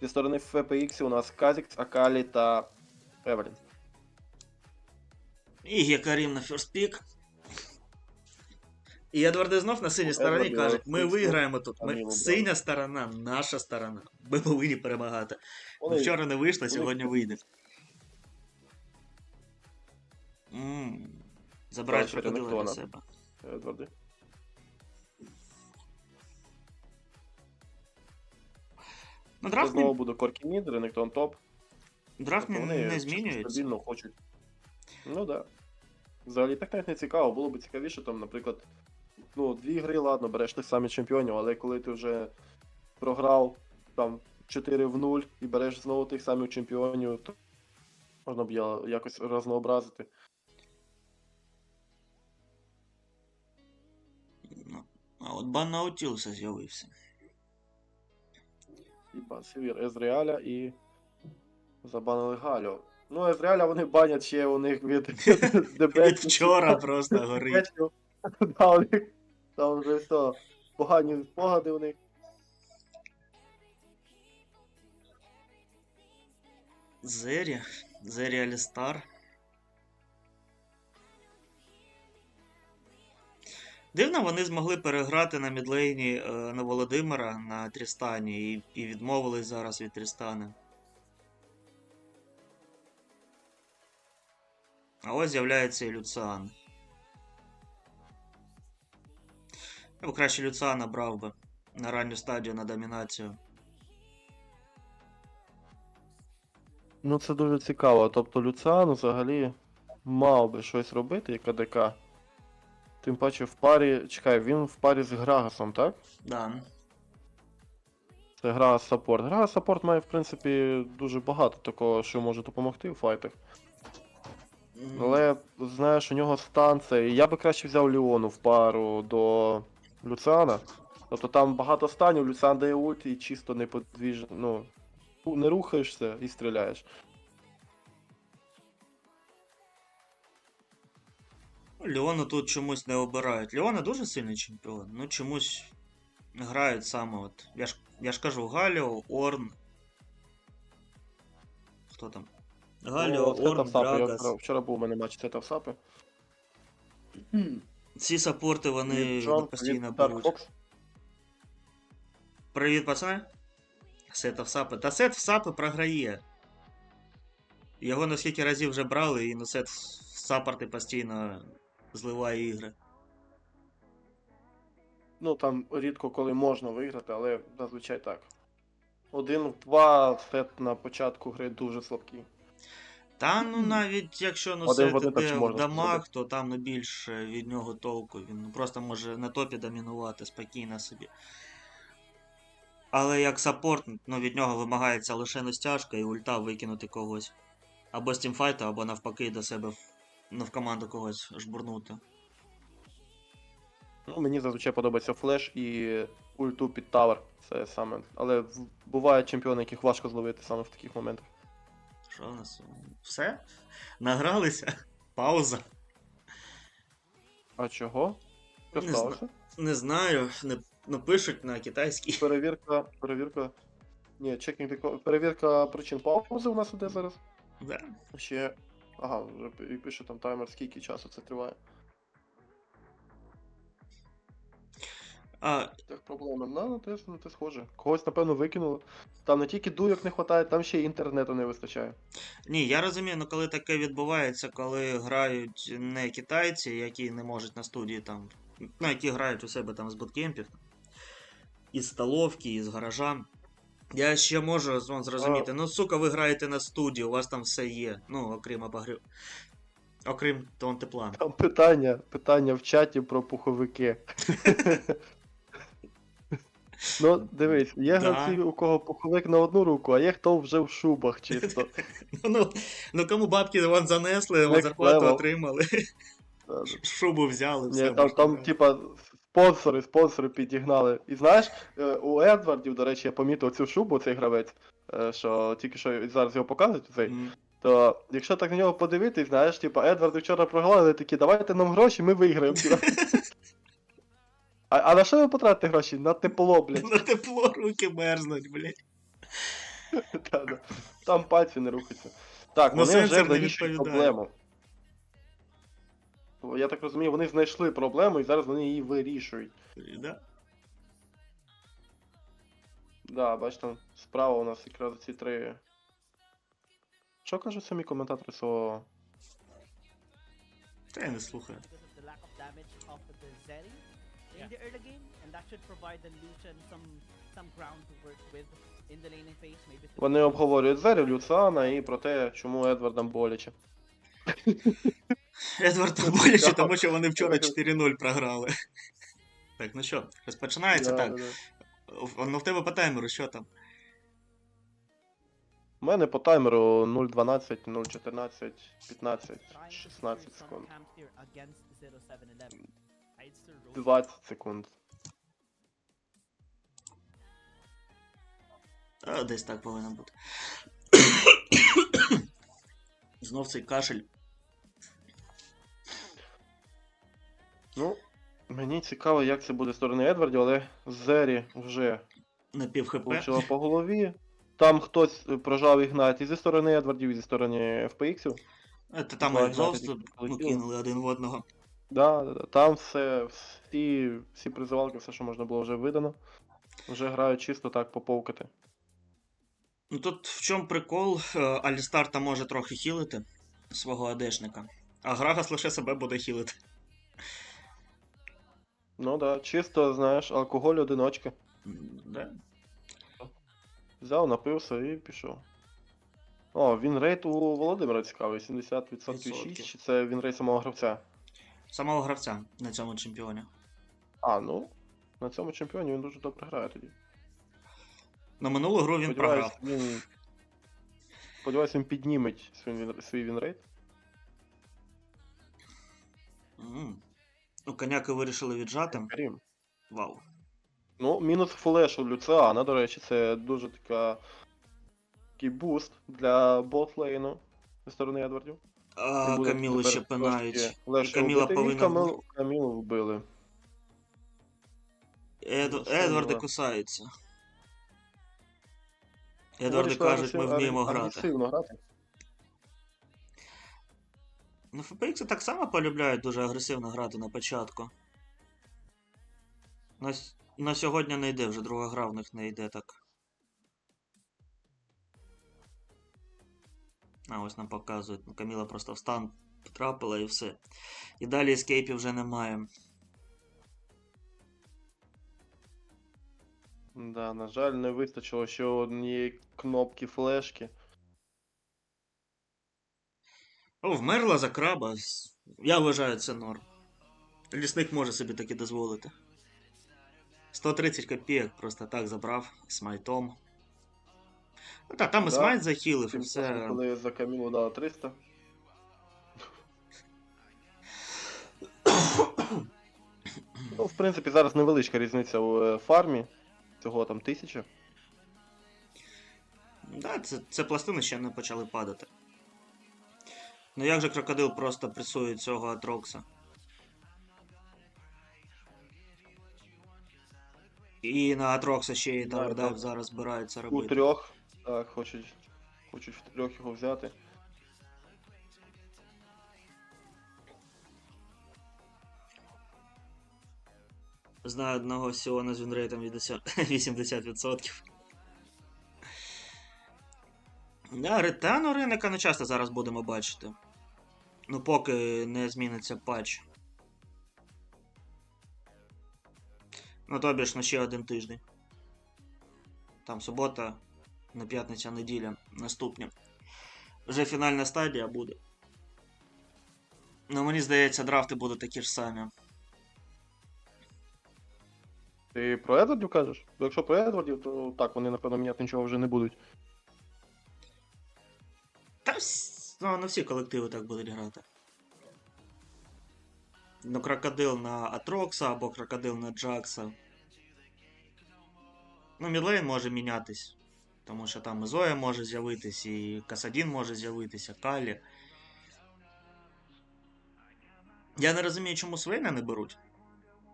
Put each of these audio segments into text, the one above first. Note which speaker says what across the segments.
Speaker 1: Зі сторони FPX у нас Казікс, Акалі та Евелін.
Speaker 2: І Гекарім на ферстпік. І Едварди знов на синій стороні
Speaker 1: Едвард,
Speaker 2: каже: ми виграємо тут. Ми... Синя сторона, наша сторона. Ми повинні перемагати.
Speaker 1: Вони-
Speaker 2: Вчора не вийшло, сьогодні вийде. Забирають крокодила для себе.
Speaker 1: Едварди.
Speaker 2: Ну, драфт,
Speaker 1: знову
Speaker 2: не,
Speaker 1: буде Коркі Мід, Ренектон топ.
Speaker 2: драфт не,
Speaker 1: Тобто вони
Speaker 2: не змінюється.
Speaker 1: Стабільно хочуть. Ну так. Да. Взагалі так навіть не цікаво, було б цікавіше, там, наприклад, ну, дві гри, ладно, береш тих самих чемпіонів, але коли ти вже програв там 4 в 0 і береш знову тих самих чемпіонів, то можна б я- якось разнообразити.
Speaker 2: Ну, А от бан Наутілуса з'явився.
Speaker 1: І Сівір Езреаля і забанили Галю. Ну, Езреаля вони банять ще у них від
Speaker 2: Від вчора просто горить.
Speaker 1: Там вже все. Погані спогади у них.
Speaker 2: Зері. Зері Алістар. Дивно, вони змогли переграти на мідлейні е, на Володимира на Трістані і, і відмовились зараз від Трістана. А ось з'являється і Люциан. Я б краще Люциана брав би на ранню стадію на домінацію.
Speaker 1: Ну це дуже цікаво. Тобто Люциан взагалі мав би щось робити, як АДК. Тим паче в парі. Чекай, він в парі з Грагасом, так?
Speaker 2: Да.
Speaker 1: Це Грагас саппорт. Грагас саппорт має, в принципі, дуже багато такого, що може допомогти у файтах.
Speaker 2: М,
Speaker 1: Але знаєш, у нього стан цей. Я би краще взяв Ліону в пару до Люциана. Тобто там багато станів, Люциан дає ульт і чисто неподвіжно. Ну, ну, не рухаєшся і стріляєш.
Speaker 2: Леону тут чомусь не обирають. Леона дуже сильний чемпіон. Ну чомусь грають саме от. Я ж, я ж кажу, Галіо, Орн. Хто там? Галіо,
Speaker 1: Ну, це
Speaker 2: Орн,
Speaker 1: Тавсапи. Я вчора, вчора був у мене матч це Тавсапи.
Speaker 2: Ці саппорти вони
Speaker 1: Джон,
Speaker 2: постійно беруть. Привіт, пацани. Сет в сапи. Та сет в сапи програє. Його на скільки разів вже брали, і на сет в саппорти постійно зливає ігри.
Speaker 1: Ну там рідко коли можна виграти, але зазвичай так. Один в два сет на початку гри дуже слабкий.
Speaker 2: Та ну навіть якщо ну
Speaker 1: Один один
Speaker 2: в дамаг, то там не більше від нього толку. Він ну, просто може на топі домінувати спокійно собі. Але як саппорт, ну від нього вимагається лише не стяжка і ульта викинути когось. Або з тімфайту, або навпаки до себе ну, в команду когось жбурнути.
Speaker 1: Ну, мені зазвичай подобається флеш і ульту під тавер. Це саме. Але бувають чемпіони, яких важко зловити саме в таких моментах.
Speaker 2: Що у нас? Все? Награлися? Пауза.
Speaker 1: А чого? Що
Speaker 2: Не
Speaker 1: сталося?
Speaker 2: Не знаю, не, ну пишуть на китайській.
Speaker 1: Перевірка, перевірка. Ні, чекінг перевірка причин паузи у нас іде зараз.
Speaker 2: Да.
Speaker 1: Ще. Ага, вже і пише там таймер, скільки часу це триває.
Speaker 2: А,
Speaker 1: Так, проблема. На, на те, на те схоже. Когось, напевно, викинуло. Там не тільки дуйок не вистачає, там ще й інтернету не вистачає.
Speaker 2: Ні, я розумію, ну коли таке відбувається, коли грають не китайці, які не можуть на студії там, ну які грають у себе там з буткемпів, із столовки, із гаража. Я ще можу вон, зрозуміти, ну сука, ви граєте на студії, у вас там все є. Ну, окрім обогрів. Окрім тон тепла.
Speaker 1: Там питання, питання в чаті про пуховики. Ну, дивись, є гравці, у кого пуховик на одну руку, а є хто вже в шубах чисто.
Speaker 2: Ну, ну кому бабки вон занесли, зарплату отримали, шубу взяли, все.
Speaker 1: там, типа, спонсори, спонсори підігнали. І знаєш, е, у Едвардів, до речі, я помітив цю шубу, цей гравець, е, що тільки що зараз його показують, цей,
Speaker 2: М.
Speaker 1: то якщо так на нього подивитись, знаєш, типа, Едварди вчора програли, такі, давайте нам гроші, ми виграємо. А, а на що ви потратите гроші? На тепло, блядь.
Speaker 2: На тепло руки мерзнуть, блядь.
Speaker 1: Там пальці не рухаються. Так,
Speaker 2: Ну,
Speaker 1: вони вже вирішують проблему. Я так розумію, вони знайшли проблему і зараз вони її вирішують.
Speaker 2: Да?
Speaker 1: Да, бач там справа у нас якраз ці три. Що кажуть самі коментатори свого?
Speaker 2: Та я не слухаю.
Speaker 3: because of the lack of damage of the Zeri in the early game, and that should provide the Lucian some some ground to work with in the laning phase, maybe.
Speaker 1: Вони обговорюють Зері, Люцана і про те, чому Едвардам боляче.
Speaker 2: Едвард боляче, тому що вони вчора
Speaker 1: Так.
Speaker 2: 4-0 програли. Так, ну що, розпочинається так. Ну в тебе по таймеру, що там?
Speaker 1: У мене по таймеру 0.12, 0.14, 15,
Speaker 3: trying
Speaker 1: 16 секунд.
Speaker 3: camps here against 0711. I'd still roll
Speaker 1: 20 секунд.
Speaker 2: А, десь так повинно бути. Знов цей кашель.
Speaker 1: Ну, мені цікаво, як це буде з сторони Едвардів, але Зері вже
Speaker 2: На пів хп.
Speaker 1: получила по голові. Там хтось е, прожав ігнат і зі сторони Едвардів, і зі сторони FPX.
Speaker 2: Це там екзост ну, кинули один в одного.
Speaker 1: Да, да, да. Там все, всі, всі призивалки, все, що можна було вже видано. Вже грають чисто так поповкати.
Speaker 2: Ну тут в чому прикол, Е, Алістар там може трохи хілити свого адешника, а Грагас лише себе буде хілити.
Speaker 1: Ну да, чисто, знаєш, алкоголь одиночка.
Speaker 2: Да?
Speaker 1: Взяв, напився і пішов. О, він рейд у Володимира цікавий, 70% 6, чи це він рейд самого гравця?
Speaker 2: Самого гравця на цьому чемпіоні.
Speaker 1: А, ну. На цьому чемпіоні він дуже добре грає тоді.
Speaker 2: На минулу гру він
Speaker 1: Сподіваюсь,
Speaker 2: програв.
Speaker 1: він. Сподіваюсь, він підніметь свій, він- свій вінрейт.
Speaker 2: М. Ну, коняки вирішили віджати.
Speaker 1: Карім.
Speaker 2: Вау.
Speaker 1: Ну, мінус флеш у Люциана, до речі, це дуже така. Такий буст для ботлейну зі сторони Едвардів.
Speaker 2: А
Speaker 1: Він буде
Speaker 2: Камілу
Speaker 1: тепер
Speaker 2: ще пинають.
Speaker 1: трошки легше
Speaker 2: Каміла
Speaker 1: вбити. І
Speaker 2: повинна
Speaker 1: Камил, Камілу вбили.
Speaker 2: Ед...
Speaker 1: Ну,
Speaker 2: Едварди кусаються. Едварди
Speaker 1: Вирішили
Speaker 2: кажуть, ми
Speaker 1: агресив-
Speaker 2: вміємо.
Speaker 1: Агресивно грати.
Speaker 2: Ну, FPX так само полюбляють дуже агресивно грати на початку. На, на сьогодні не йде, вже друга гра в них не йде так. А ось нам показують. Ну, Каміла просто в стан потрапила і все. І далі ескейпів вже немає.
Speaker 1: Да, на жаль, не вистачило ще однієї кнопки флешки.
Speaker 2: О, вмерла за краба. Я вважаю це норм. Лісник може собі таки дозволити. 130 копійок просто так забрав смайтом. Ну так, там і
Speaker 1: Да.
Speaker 2: смайт захилив, і все.
Speaker 1: коли за Камілу дала 300. Ну, в принципі, зараз невеличка різниця у е, фармі. Цього там тисяча.
Speaker 2: Да, це, це пластини ще не почали падати. Ну як же крокодил просто пресує цього Атрокса? І на Атрокса ще й
Speaker 1: Да,
Speaker 2: Тавердайв
Speaker 1: да.
Speaker 2: зараз збираються
Speaker 1: У
Speaker 2: робити.
Speaker 1: трьох. Так, хочуть. Хочуть в трьох його взяти.
Speaker 2: Знаю одного Сіона з вінрейтом 80%. 80%. Да, ретану риника не часто зараз будемо бачити. Ну, поки не зміниться патч. Ну, тобі ж на ще один тиждень. Там субота, на п'ятниця, неділя, наступні. Вже фінальна стадія буде. Ну, мені здається, драфти будуть такі ж самі.
Speaker 1: Ти про Едвардів кажеш? Якщо про Едвардів, то так, вони, напевно, міняти нічого вже не будуть.
Speaker 2: Та вс... ну, не всі колективи так будуть грати. Ну, крокодил на Атрокса або крокодил на Джакса. Ну, Мідлейн може мінятись. Тому що там і Зоя може з'явитись, і Касадін може з'явитися, Калі. Я не розумію, чому Свейна не беруть.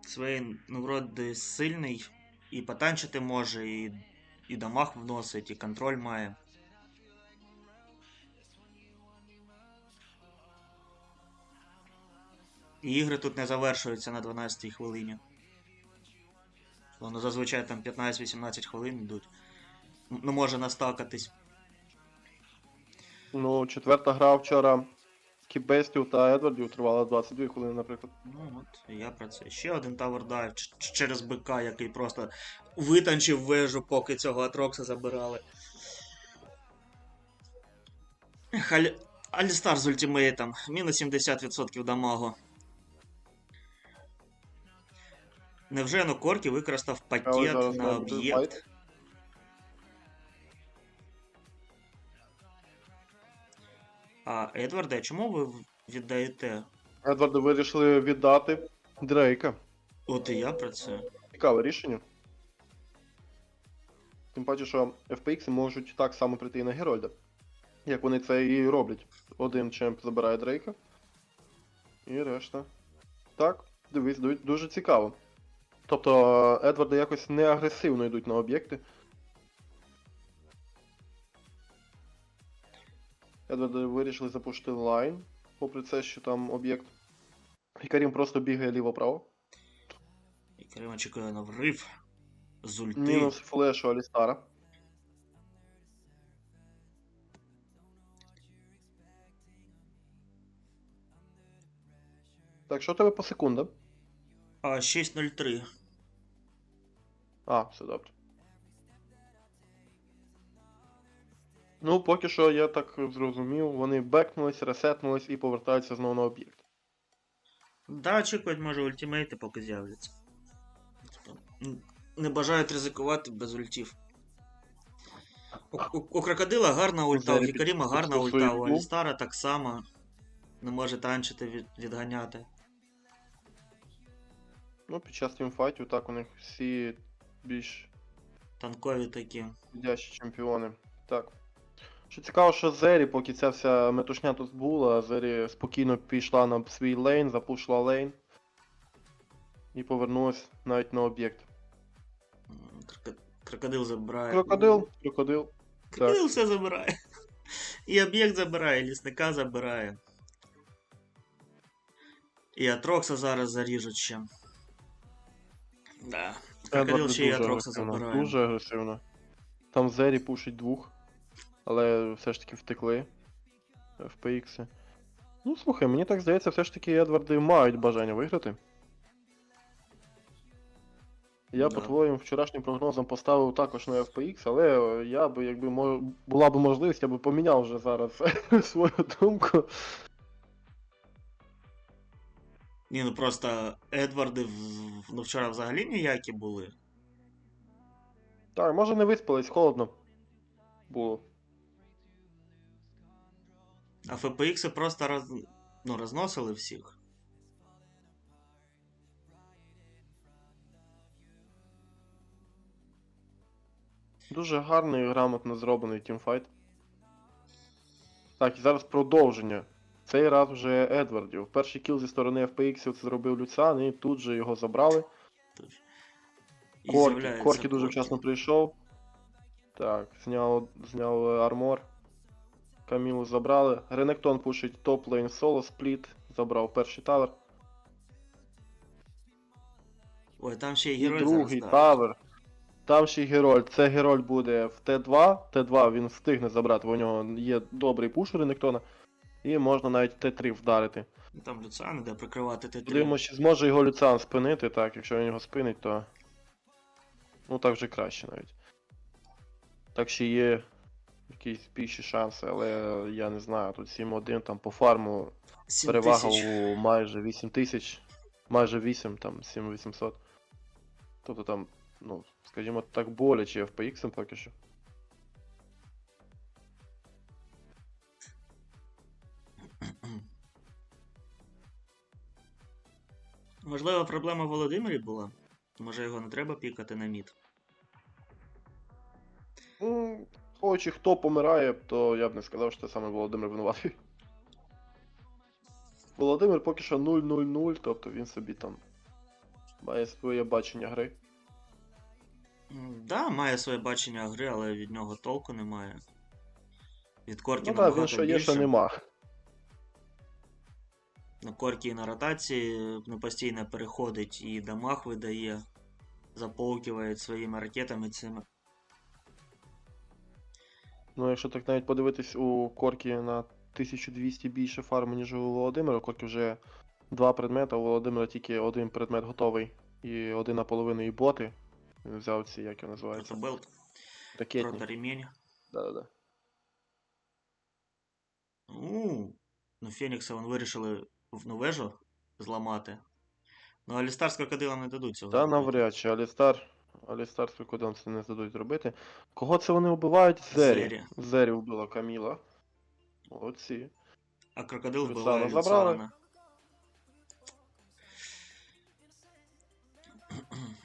Speaker 2: Свейн, ну, вроде, сильний, і потанчити може, і і дамаг вносить, і контроль має. І ігри тут не завершуються на 12-й хвилині. Воно зазвичай там 15-18 хвилин йдуть. Ну, може настакатись.
Speaker 1: Ну, четверта гра вчора Кібестів та Едвардів тривала 22 хвилини, наприклад.
Speaker 2: Ну от, я про це. Ще один Tower Dive через БК, який просто витанчив вежу, поки цього Атрокса забирали. Ех, Аль... Альстар з ультимейтом. Мінус 70% дамагу. Невже Нокоркі використав пакет на об'єкт? А Едварде, чому ви віддаєте?
Speaker 1: Едварди вирішили віддати Дрейка.
Speaker 2: От і я про це.
Speaker 1: Цікаве рішення. Тим паче, що FPX можуть так само прийти і на Герольда. Як вони це і роблять. Один чемп забирає Дрейка. І решта. Так, дивись, дуже цікаво. Тобто Едварди якось не агресивно йдуть на об'єкти. Едварди вирішили запушити лайн, попри це, що там об'єкт. І Карім просто бігає ліво-право.
Speaker 2: І Карим очікує на врив. З ульти.
Speaker 1: Мінус флеш у Алістара. Так, що у тебе по секундам?
Speaker 2: А 6.03.
Speaker 1: А, все добре. Ну, поки що, я так зрозумів, вони бекнулись, ресетнулись і повертаються знову на об'єкт.
Speaker 2: Да, очікують, може, ультимейти поки з'являться. Не бажають ризикувати без ультів. У, у, у крокодила гарна ульта, у Гікаріма гарна ульта, у Алістара так само. Не може танчити від, відганяти.
Speaker 1: Ну, під час тімфайтів так у них всі більш
Speaker 2: Танкові такі.
Speaker 1: Віддячі чемпіони. Так. Що цікаво, що Зері, поки ця вся метушня тут була, Зері спокійно пішла на свій лейн, запушила лейн. І повернулась навіть на об'єкт.
Speaker 2: М, кроко- Крокодил забирає.
Speaker 1: Крокодил, крокодил.
Speaker 2: Крокодил все забирає. І об'єкт забирає, і лісника забирає. І Атрокса зараз заріжуть ще. Да. Крокодил ще і Атрокса забирає.
Speaker 1: Дуже агресивно. Там Зері пушить двох, але все ж таки втекли. FPX. Ну слухай, мені так здається, все ж таки Едварди мають бажання виграти. Я
Speaker 2: Да.
Speaker 1: по твоїм вчорашнім прогнозам поставив також на FPX, але я би, якби мо- була б можливість, я би поміняв вже зараз свою думку.
Speaker 2: Ні, ну просто Едварди в- ну, вчора взагалі ніякі були.
Speaker 1: Так, може не виспались, холодно. Було.
Speaker 2: А FPX просто роз... ну, розносили всіх.
Speaker 1: Дуже гарний і грамотно зроблений тімфайт. Так, і зараз продовження. Цей раз вже Едвардів. Перший кіл зі сторони FPX це зробив Люцан, і тут же його забрали.
Speaker 2: І
Speaker 1: Коркі, Коркі дуже вчасно прийшов. Так, зняв, зняв армор. Камілу забрали. Ренектон пушить топ-лейн соло, спліт. Забрав перший тавер.
Speaker 2: Ой, там ще й
Speaker 1: І другий
Speaker 2: зараз.
Speaker 1: тавер. Там ще й Герольд. Це Герольд буде в Т2. Т2 він встигне забрати, бо у нього є добрий пуш у Ренектона. І можна навіть Т3 вдарити.
Speaker 2: Там Люциан іде прикривати Т3.
Speaker 1: Подивимося, чи зможе його Люциан спинити, так, якщо він його спинить, то. Ну так вже краще навіть. Так ще є якісь більші шанси, але я не знаю, тут 7-1 там по фарму перевага у майже 8 тисяч, майже 8, там 7800. Тобто там, ну, скажімо так, боляче FPX поки що.
Speaker 2: Можливо, проблема в Володимирі була. Може його не треба пікати на мід.
Speaker 1: Ну, хоч і хто помирає, то я б не сказав, що це саме Володимир винуватий. Володимир поки що 0-0-0, тобто він собі там має своє бачення гри.
Speaker 2: Да, має своє бачення гри, але від нього толку немає. Від корки
Speaker 1: Ну так, він що є, що нема.
Speaker 2: На корки і на ротації постійно переходить і дамаг видає, заполкиває своїми ракетами цими.
Speaker 1: Ну, якщо так навіть подивитись у Корки на 1200 більше фарми, ніж у Володимира, Корки вже два предмети, а у Володимира тільки один предмет готовий. І один наполовину і боти. Він взяв ці, як його називається,
Speaker 2: Протобелт,
Speaker 1: ракетні.
Speaker 2: проторемінь.
Speaker 1: Да-да-да.
Speaker 2: Ну Фенікса вон вирішили в новежу зламати. Ну, Алістар з крокодилом не дадуть цього.
Speaker 1: Та
Speaker 2: зробити.
Speaker 1: навряд чи Алістар. Алістар з крокодилом це не здадуть робити. Кого це вони вбивають? Зері.
Speaker 2: Зері.
Speaker 1: Зері вбила Каміла. Молодці.
Speaker 2: А крокодил
Speaker 1: Люцана
Speaker 2: вбиває
Speaker 1: забрали.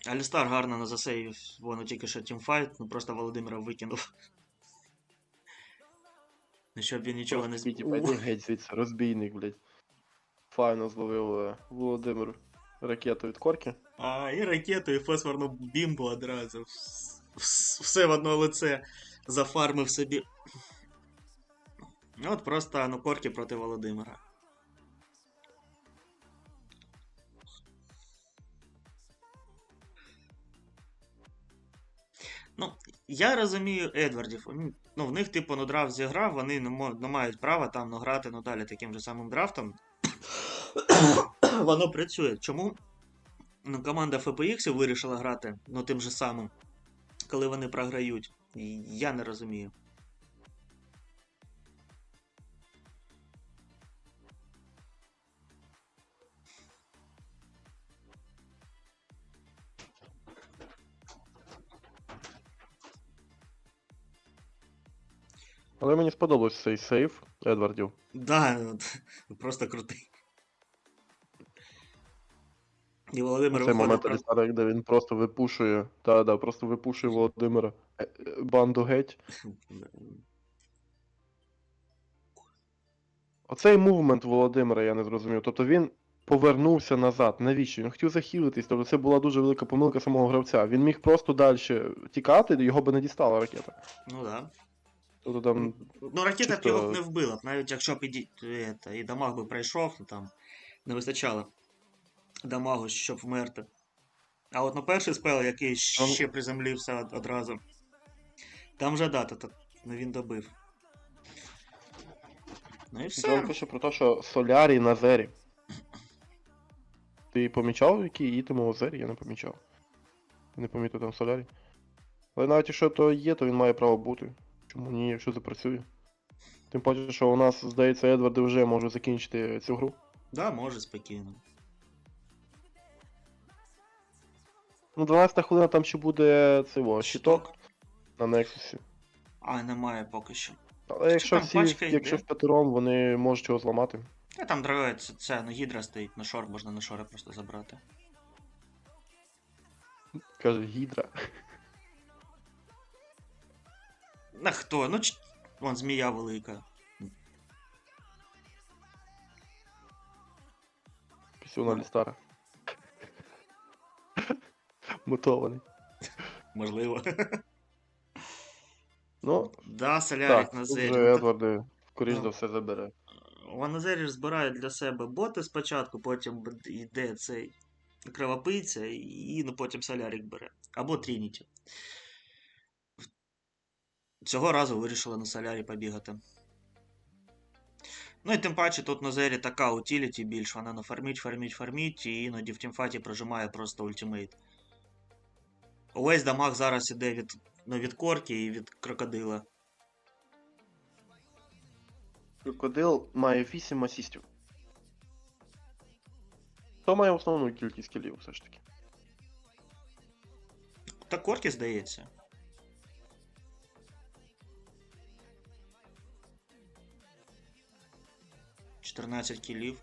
Speaker 2: Алістар гарно на засейвів, воно тільки що тімфайт, ну просто Володимира викинув. Ну, щоб він нічого не
Speaker 1: Просто
Speaker 2: збив.
Speaker 1: пойди геть звідси, розбійник, блядь. Файно зловив Володимир ракету від Корки.
Speaker 2: А, і ракету, і фосфорну бімбу одразу. Вс- вс- Все в одно лице зафармив собі. От просто ну, корки проти Володимира. Ну, я розумію Едвардів. Ну, в них, типу, ну, драфт зіграв, вони не мають права там ну, грати ну, далі таким же самим драфтом. Воно працює. Чому ну, команда FPX вирішила грати ну, тим же самим, коли вони програють? Я не розумію.
Speaker 1: Але мені сподобався цей сейф Едвардів.
Speaker 2: Да, просто крутий. І Володимир виходить
Speaker 1: момент
Speaker 2: про...
Speaker 1: Алістара, де він просто випушує. Та, да, просто випушує Володимира. Е, е, Банду геть. Оцей мувмент Володимира я не зрозумів. Тобто він повернувся назад. Навіщо? Він хотів захилитись. Тобто це була дуже велика помилка самого гравця. Він міг просто далі тікати, його би не дістала ракета.
Speaker 2: Ну да.
Speaker 1: Тобто там.
Speaker 2: Ну, ракета б
Speaker 1: чисто-
Speaker 2: його б не вбила б, навіть якщо б іді... это, і дамаг би пройшов, то там не вистачало дамагу, щоб вмерти. А от на перший спел, який ще приземлився одразу. Там вже дата, то ну, він добив. Ну і все.
Speaker 1: пише про те, що Солярій на Зері. Ти помічав, який ітему у Зері? Я не помічав. Не помітив там Солярій. Але навіть якщо то є, то він має право бути. Чому ні, якщо запрацює. Тим паче, що у нас, здається, Едварди вже може закінчити цю гру.
Speaker 2: Да, може спокійно.
Speaker 1: Ну, 12 хвилина там ще буде цей о, щиток на Нексусі.
Speaker 2: А, немає поки що.
Speaker 1: Але якщо
Speaker 2: там
Speaker 1: всі,
Speaker 2: пачка йде?
Speaker 1: якщо в п'ятером, вони можуть його зламати.
Speaker 2: Та там дорога, це, це ну, гідра стоїть на шор, можна на шори просто забрати.
Speaker 1: Каже, гідра.
Speaker 2: На хто? Ну, ч... вон змія велика.
Speaker 1: Пісюн Алістара. Мутований.
Speaker 2: Можливо.
Speaker 1: Ну,
Speaker 2: да, солярик
Speaker 1: так,
Speaker 2: на зері. Ну,
Speaker 1: Едварди, скоріш
Speaker 2: Ну.
Speaker 1: за все, забере.
Speaker 2: Вони зері ж збирають для себе боти спочатку, потім б- йде цей кровопийця, і ну, потім солярик бере. Або Трініті. Цього разу вирішили на солярі побігати. Ну і тим паче тут на зері така утіліті більш, вона нафармить, фармить, фармить, і іноді в тімфаті прожимає просто ультимейт. Увесь дамаг зараз іде від, ну, від корки і від крокодила.
Speaker 1: Крокодил має 8 асістів. Хто має основну кількість кілів все ж таки?
Speaker 2: Та корки здається. Чотирнадцять кілів.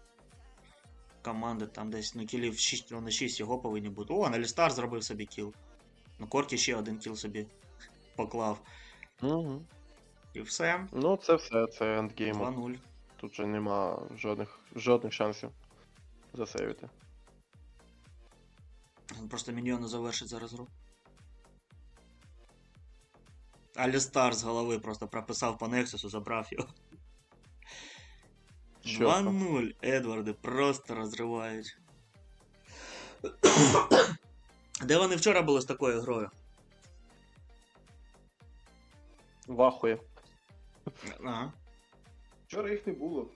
Speaker 2: Команди там десь, ну кілів 6, вони 6 його повинні бути. О, Налістар зробив собі кіл. Ну, Корки ще один кіл собі поклав.
Speaker 1: Угу.
Speaker 2: І все.
Speaker 1: Ну, це все, це ендгейм.
Speaker 2: 2-0.
Speaker 1: Тут вже нема жодних, жодних шансів засейвити.
Speaker 2: Просто міньйони завершить зараз гру. Алістар з голови просто прописав по Нексусу, забрав його.
Speaker 1: Що
Speaker 2: 2-0. Едварди просто розривають. Де вони вчора були з такою грою?
Speaker 1: Вахує.
Speaker 2: Ага.
Speaker 1: Вчора їх не було.